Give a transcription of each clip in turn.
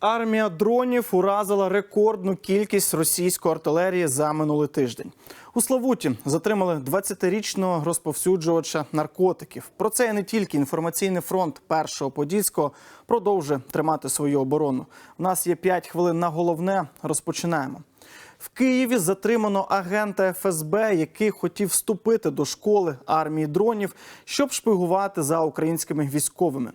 Армія дронів уразила рекордну кількість російської артилерії за минулий тиждень. У Славуті затримали 20-річного розповсюджувача наркотиків. Про це і не тільки інформаційний фронт першого подільського продовжує тримати свою оборону. У нас є 5 хвилин на головне. Розпочинаємо. В Києві затримано агента ФСБ, який хотів вступити до школи армії дронів, щоб шпигувати за українськими військовими.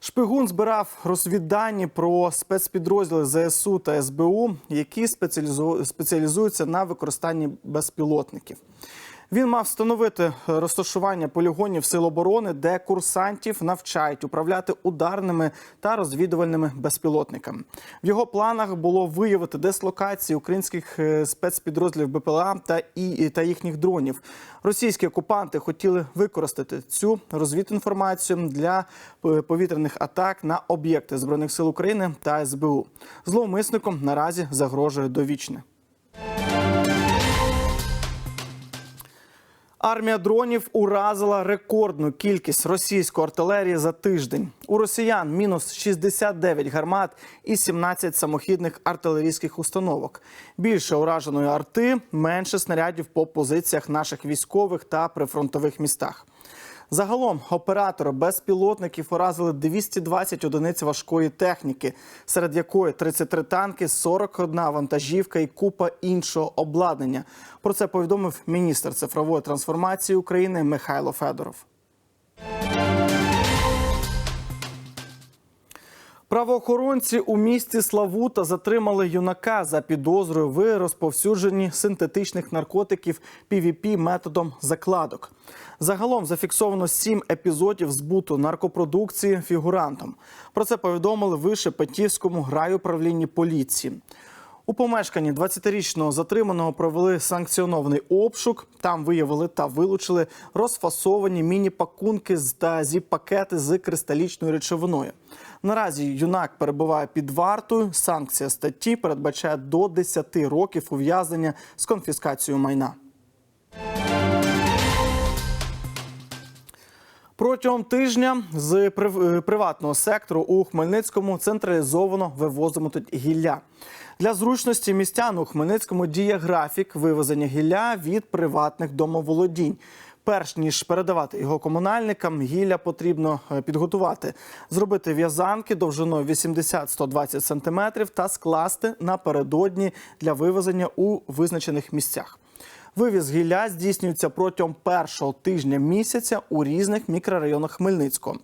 Шпигун збирав розвіддані про спецпідрозділи ЗСУ та СБУ, які спеціалізу- спеціалізуються на використанні безпілотників. Він мав встановити розташування полігонів сил оборони, де курсантів навчають управляти ударними та розвідувальними безпілотниками. В його планах було виявити дислокації українських е, спецпідрозділів БПЛА та і та їхніх дронів. Російські окупанти хотіли використати цю розвідінформацію для е, повітряних атак на об'єкти збройних сил України та СБУ. Зловмисником наразі загрожує довічне. Армія дронів уразила рекордну кількість російської артилерії за тиждень. У росіян мінус 69 гармат і 17 самохідних артилерійських установок. Більше ураженої арти, менше снарядів по позиціях наших військових та прифронтових містах. Загалом оператори безпілотників уразили 220 одиниць важкої техніки, серед якої 33 танки, 41 вантажівка і купа іншого обладнання. Про це повідомив міністр цифрової трансформації України Михайло Федоров. Правоохоронці у місті Славута затримали юнака за підозрою в розповсюдженні синтетичних наркотиків PVP методом закладок. Загалом зафіксовано сім епізодів збуту наркопродукції фігурантом. Про це повідомили вище Петівському райуправлінні поліції. У помешканні 20-річного затриманого провели санкціонований обшук. Там виявили та вилучили розфасовані міні-пакунки та зіп-пакети з кристалічною речовиною. Наразі юнак перебуває під вартою. Санкція статті передбачає до 10 років ув'язнення з конфіскацією майна. Протягом тижня з е, приватного сектору у Хмельницькому централізовано вивозитимуть гілля. Для зручності містян у Хмельницькому діє графік вивезення гілля від приватних домоволодінь. Перш ніж передавати його комунальникам, гілля потрібно е, підготувати, зробити в'язанки довжиною 80-120 см та скласти напередодні для вивезення у визначених місцях. Вивіз гілля здійснюється протягом першого тижня місяця у різних мікрорайонах Хмельницького.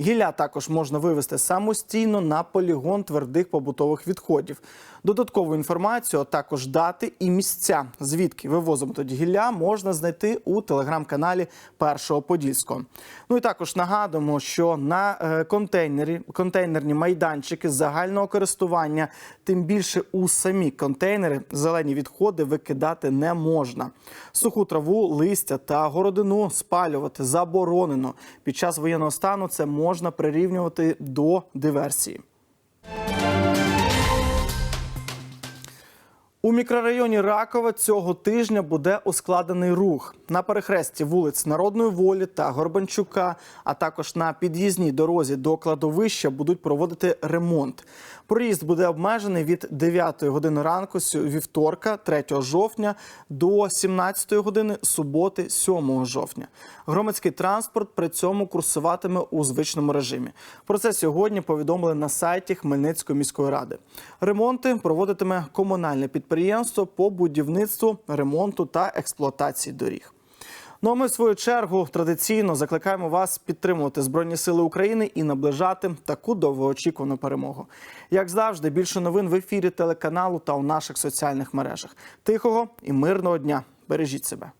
Гілля також можна вивезти самостійно на полігон твердих побутових відходів. Додаткову інформацію, а також дати і місця, звідки вивозимо тоді гілля, можна знайти у телеграм-каналі Першого Подільського. Ну і також нагадуємо, що на е, контейнері контейнерні майданчики загального користування, тим більше у самі контейнери, зелені відходи викидати не можна. Суху траву, листя та городину спалювати заборонено. Під час воєнного стану це можна прирівнювати до диверсії. У мікрорайоні Ракове цього тижня буде ускладений рух на перехресті вулиць Народної волі та Горбанчука, а також на під'їзній дорозі до кладовища будуть проводити ремонт. Проїзд буде обмежений від 9 години ранку вівторка, 3 жовтня, до 17 години суботи, 7 жовтня. Громадський транспорт при цьому курсуватиме у звичному режимі. Про це сьогодні повідомили на сайті Хмельницької міської ради. Ремонти проводитиме комунальне підприємство по будівництву, ремонту та експлуатації доріг. Ну а ми в свою чергу традиційно закликаємо вас підтримувати Збройні Сили України і наближати таку довгоочікувану перемогу. Як завжди, більше новин в ефірі телеканалу та у наших соціальних мережах. Тихого і мирного дня. Бережіть себе.